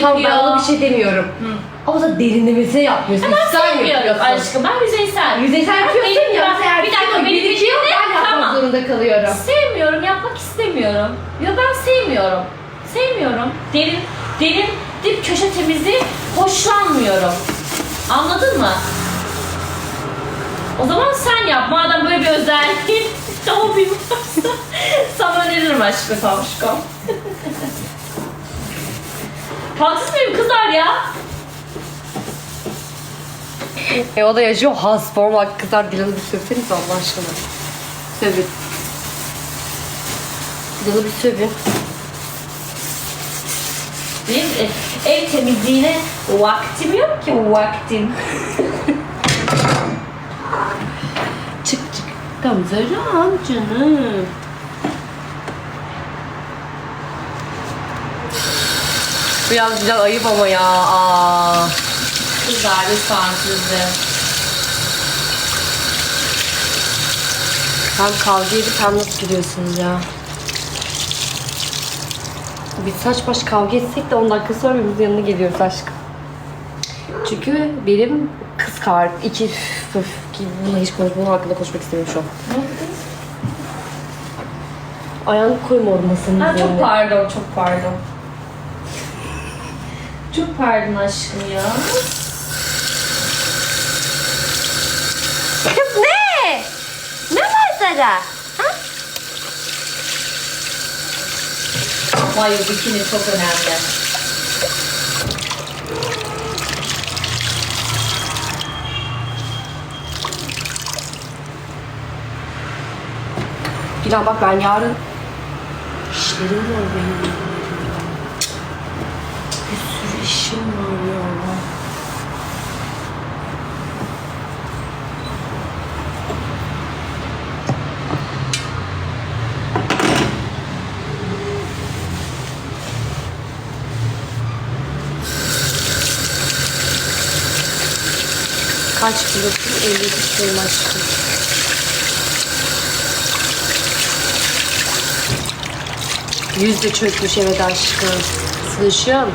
tamam ben ona bir şey demiyorum. Ama da derinlemesine yapmıyorsun. Sen sevmiyorum yapıyorsun. aşkım. Ben yüzeysel. Yüzeysel yapıyorsun ya. Eğer bir dakika benim birikiyor, ben yapmak tamam. zorunda kalıyorum. Sevmiyorum, yapmak istemiyorum. Ya ben sevmiyorum. Sevmiyorum. Derin, derin dip köşe temizliği hoşlanmıyorum. Anladın mı? O zaman sen yap. Madem böyle bir özelliğin, hobin varsa sana öneririm aşkım Samşkom. Haksız mıyım kızlar ya? E, o da yaşıyor has form. Bak kızlar Dilan'ı sövseniz Allah aşkına. Sövün. Dilan'ı bir sövün. Benim e, ev temizliğine vaktim yok ki vaktim. Çık çık. Gamzecan canım. Biraz Dilan ayıp ama ya. Aa. Kızlar lütfen sizi. Hem kavga edip hem nasıl gülüyorsunuz ya. Biz saç baş kavga etsek de 10 dakika sonra birbirimizin yanına geliyoruz aşkım. Çünkü benim kız kar iki üf, üf, bununla hiç konuşmam hakkında konuşmak istemiyorum şu an. Ayağını koyma orada masanın Ha, çok pardon, çok pardon. Çok pardon aşkım ya. Kız ne? Ne var sana? Hayır, bikini çok önemli. Dilan bak ben yarın işlerim var benim. Bir sürü işim var ya. Kaç kilosun? 52 kiloyum aşkım. Yüz de çökmüş evet aşkım. Sılışım.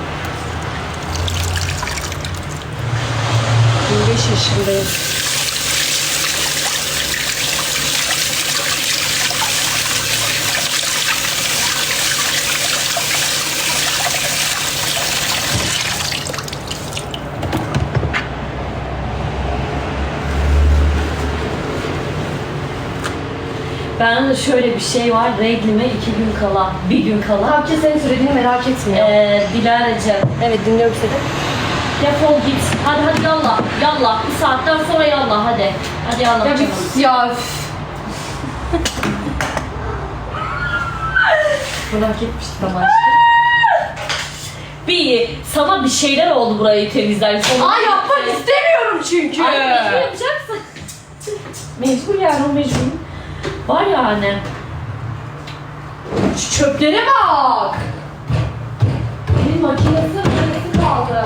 25 yaşındayım. Bende de şöyle bir şey var. Reglime iki gün kala, bir gün kala. Herkes senin söylediğini merak etmiyor. Ee, Dilara'cığım Evet dinliyorum seni. defol git. Hadi hadi yallah. Yallah. Bir saatten sonra yallah hadi. Hadi yallah Ya canım. bir sus ya. üf. Merak etmiştim ama aşkım. Bir, sana bir şeyler oldu burayı temizler. Sonra Aa yapmak istemiyorum çünkü. Ay mecbur yapacaksın. mecbur yani o mecbur. Var yani. Şu çöplere bak. Benim makinesi makinesi kaldı.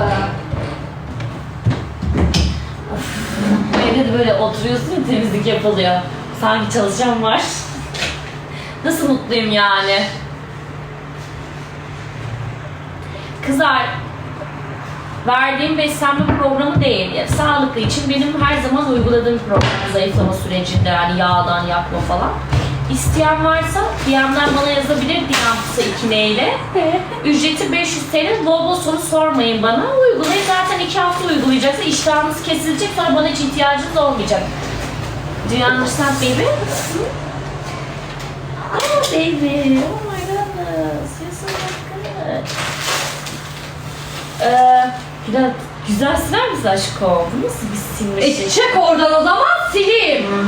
Evde de böyle oturuyorsun ya temizlik yapılıyor. Sanki çalışan var. Nasıl mutluyum yani. Kızlar, verdiğim beslenme programı değil. Yani sağlıklı için benim her zaman uyguladığım program zayıflama sürecinde yani yağdan yakma falan. İsteyen varsa DM'den bana yazabilir DM'sı 2 neyle. Ücreti 500 TL. Bol bol soru sormayın bana. Uygulayın. Zaten 2 hafta uygulayacaksa iştahınız kesilecek. Sonra bana hiç ihtiyacınız olmayacak. Do you understand baby? Oh baby. Biraz güzel siler misin aşkım? Bu nasıl bir silme E şey? çek oradan o zaman sileyim.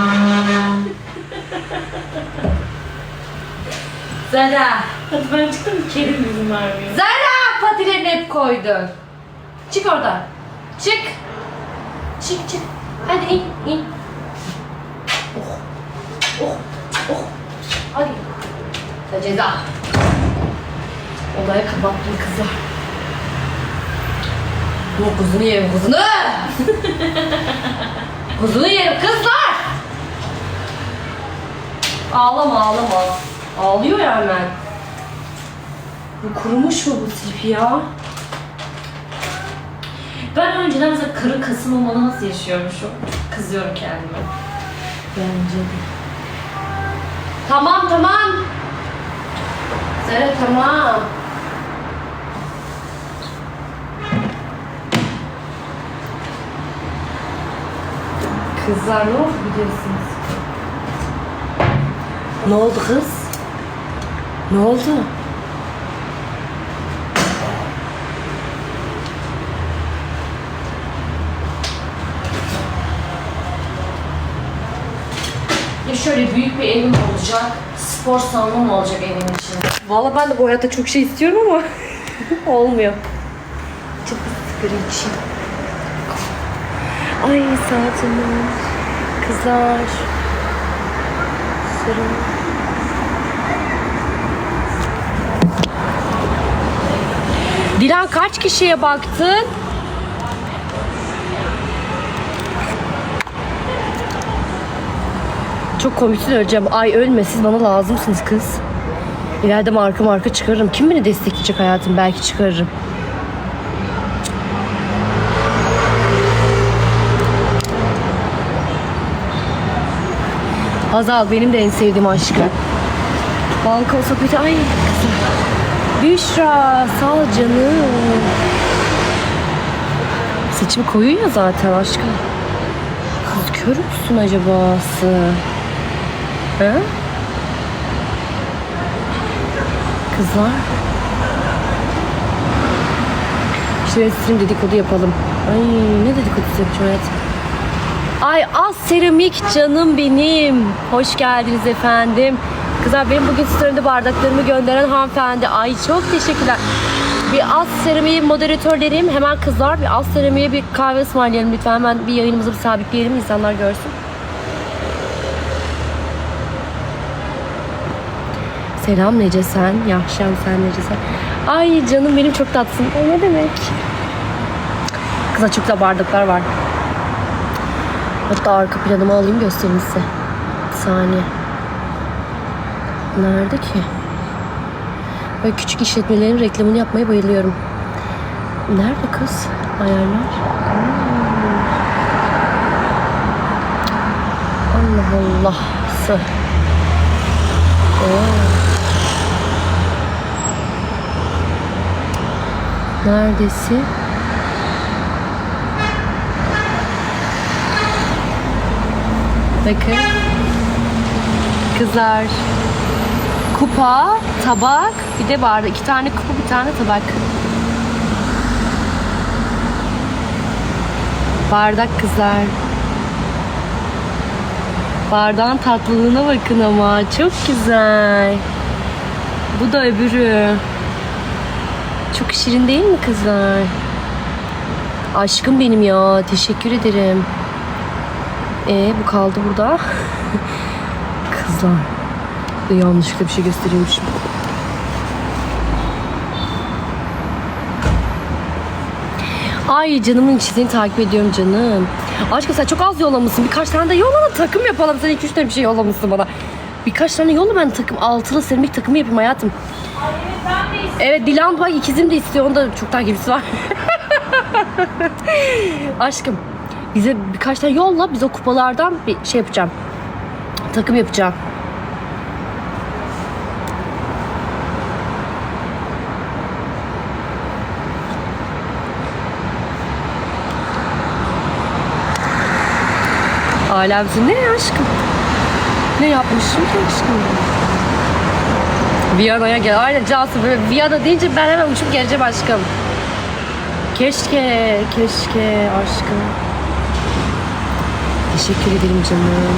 Zara. Hadi ben çıktım Kerim izin vermiyor. Zara patilerini hep koydun. Çık oradan. Çık. Çık çık. Hadi in in. Oh. Oh. Oh. Hadi. Ceza. Olaya kapattım kızlar. Bu kuzunu yerim kuzunu. kuzunu yerim kızlar. Ağlama ağlama. Ağlıyor ya hemen. Bu kurumuş mu bu tip ya? Ben önceden mesela karın kasım olmalı nasıl yaşıyormuşum? Kızıyorum kendime. Bence de. Tamam tamam. Sera tamam. Kızlar ne oldu gidiyorsunuz? Ne oldu kız? Ne oldu? Ya şöyle büyük bir evim olacak. Spor salonum olacak evin içinde. Vallahi ben de bu hayatta çok şey istiyorum ama olmuyor. Çok içeyim. Ay saatim var. Kızlar. Sarı. Dilan kaç kişiye baktın? Çok komiksin öleceğim. Ay ölme siz bana lazımsınız kız. İleride marka marka çıkarırım. Kim beni destekleyecek hayatım? Belki çıkarırım. Hazal benim de en sevdiğim aşkım. Balkon sohbeti. Ay kızım. Büşra sağ ol canım. Saçımı koyuyor ya zaten aşkım. Kız kör müsün acaba? He? Kızlar. Şöyle stream dedikodu yapalım. Ay ne dedikodusu yapacağım hayatım. Ay az seramik canım benim. Hoş geldiniz efendim. Kızlar benim bugün story'imde bardaklarımı gönderen hanımefendi. Ay çok teşekkürler. Bir az seramiği moderatörlerim. Hemen kızlar bir az seramiğe bir kahve ısmarlayalım lütfen. Hemen bir yayınımızı bir sabitleyelim insanlar görsün. Selam Nece sen. Yaşam sen Nece sen. Ay canım benim çok tatlısın. O ne demek? Kıza çok da bardaklar var. Hatta arka planımı alayım göstereyim size. Bir saniye. Nerede ki? Böyle küçük işletmelerin reklamını yapmaya bayılıyorum. Nerede kız? Ayarlar. Allah Allah. Sı. Oo. Neredesin? Bakın. Kızlar. Kupa, tabak, bir de bardak. İki tane kupa, bir tane tabak. Bardak kızlar. Bardağın tatlılığına bakın ama. Çok güzel. Bu da öbürü. Çok şirin değil mi kızlar? Aşkım benim ya. Teşekkür ederim. Ee bu kaldı burada. kızlar. Yanlışlıkla bir şey gösteriyormuşum. Ay canımın içi seni takip ediyorum canım. Aşkım sen çok az yollamışsın. Birkaç tane de yolla da takım yapalım. Sen iki üç tane bir şey yollamışsın bana. Birkaç tane yolla ben takım. Altılı seramik takımı yapayım hayatım. Evet Dilan bak ikizim de istiyor. Onda çok takipçisi var. Aşkım bize birkaç tane yolla. Biz o kupalardan bir şey yapacağım. Takım yapacağım. Alemsin ne aşkım? Ne yapmışım ki aşkım? Viyana'ya gel. Aynen Cansu böyle Viyana deyince ben hemen uçup geleceğim aşkım. Keşke, keşke aşkım. Teşekkür ederim canım.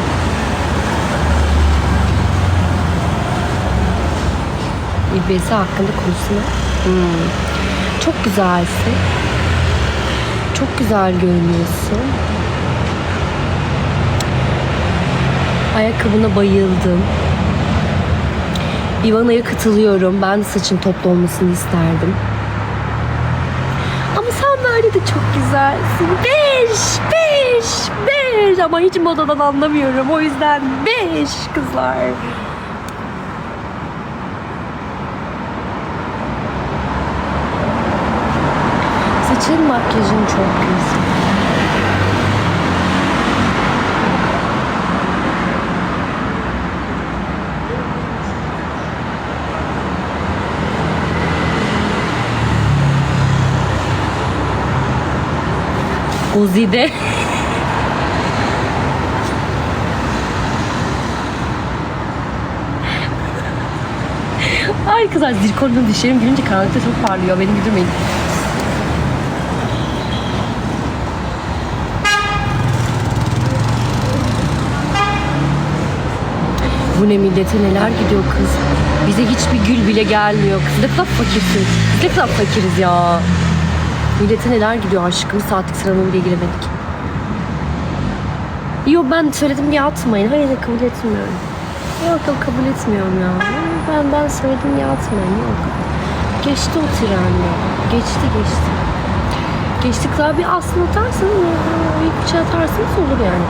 İBS hakkında konuşsun. Hmm. Çok güzelsin. Çok güzel görünüyorsun. Ayakkabına bayıldım. Ivana'ya katılıyorum. Ben de saçın toplu olmasını isterdim. Böyle de çok güzelsin. Beş, beş, beş. Ama hiç modadan anlamıyorum. O yüzden beş kızlar. Gerçekten makyajın çok güzel. Uzi'de Ay kızlar zirkonlu dişlerim gülünce karanlıkta çok parlıyor. Beni güldürmeyin. Bu ne millete neler gidiyor kız. Bize hiçbir gül bile gelmiyor. Kız ne kadar fakirsin. Biz ne fakiriz ya. Millete neler gidiyor aşkım. Saatlik sıralama bile giremedik. Yok ben söyledim diye atmayın. Hayır kabul etmiyorum. Yok yok kabul etmiyorum ya. Ben ben söyledim diye atmayın. Yok. Geçti o tren ya. Geçti geçti. Geçtik daha bir aslında atarsanız bir bıçağı atarsanız olur yani.